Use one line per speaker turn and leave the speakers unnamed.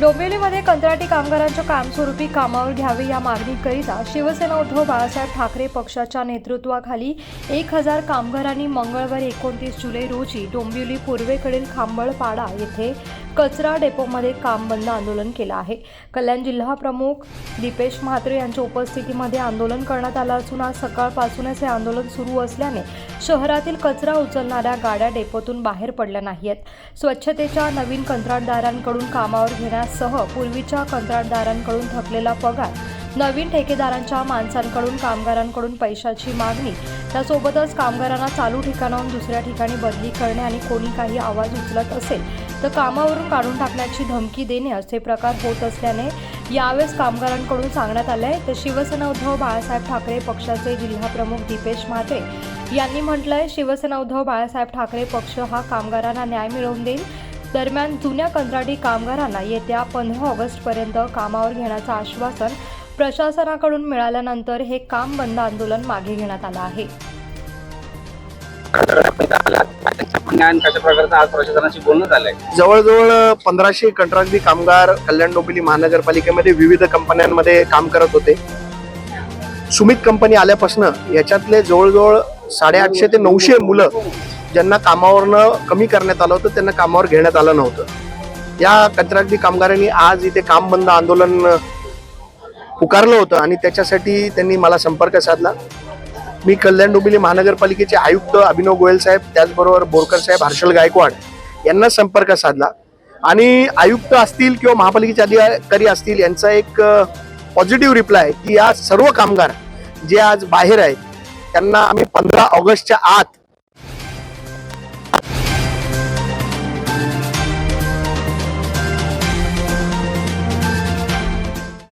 डोंबिवलीमध्ये कंत्राटी कामगारांच्या कामस्वरूपी कामावर घ्यावे या मागणीकरिता शिवसेना उद्धव बाळासाहेब ठाकरे पक्षाच्या नेतृत्वाखाली एक हजार कामगारांनी मंगळवारी एकोणतीस जुलै रोजी डोंबिवली पूर्वेकडील खांबळपाडा येथे कचरा डेपोमध्ये काम बंद आंदोलन केलं आहे. कल्याण जिल्हा प्रमुख दीपेश म्हात्रे यांच्या उपस्थितीमध्ये आंदोलन करण्यात आलं असून आज सकाळपासूनच हे आंदोलन सुरू असल्याने शहरातील कचरा उचलणाऱ्या गाड्या डेपोतून बाहेर पडल्या नाहीत स्वच्छतेच्या नवीन कंत्राटदारांकडून कामावर बोनससह पूर्वीच्या कंत्राटदारांकडून थकलेला पगार नवीन ठेकेदारांच्या माणसांकडून कामगारांकडून पैशाची मागणी त्यासोबतच कामगारांना चालू ठिकाणाहून दुसऱ्या ठिकाणी बदली करणे आणि कोणी काही आवाज उचलत असेल तर कामावरून काढून टाकण्याची धमकी देणे असे प्रकार होत असल्याने यावेळेस कामगारांकडून सांगण्यात आले आहे तर शिवसेना उद्धव बाळासाहेब ठाकरे पक्षाचे जिल्हाप्रमुख दीपेश म्हात्रे यांनी म्हटलंय शिवसेना उद्धव बाळासाहेब ठाकरे पक्ष हा कामगारांना न्याय मिळवून देईल. दरम्यान जुन्या कंत्राटी कामगारांना येत्या पंधरा ऑगस्टपर्यंत कामावर घेण्याचं आश्वासन प्रशासनाकडून मिळाल्यानंतर हे काम बंद आंदोलन मागे घेण्यात आलं आहे.
जवळजवळ पंधराशे कंत्राटी कामगार कल्याण डोंबिवली महानगरपालिकेमध्ये विविध कंपन्यांमध्ये काम करत होते. सुमित कंपनी आल्यापासून याच्यातले जवळजवळ साडेआठशे ते नऊशे मुलं ज्यांना कामावरनं कमी करण्यात आलं होतं त्यांना कामावर घेण्यात आलं नव्हतं. या कंत्राटी कामगारांनी आज इथे काम बंद आंदोलन पुकारलं होतं आणि त्याच्यासाठी त्यांनी मला संपर्क साधला. मी कल्याण डोंबिवली महानगरपालिकेचे आयुक्त अभिनव गोयल साहेब त्याचबरोबर बोरकर साहेब हर्षल गायकवाड यांना संपर्क साधला. आणि आयुक्त असतील किंवा महापालिकेचे अधिकारी असतील यांचा एक पॉझिटिव्ह रिप्लाय की या सर्व कामगार जे आज बाहेर आहेत त्यांना आम्ही पंधरा ऑगस्टच्या आत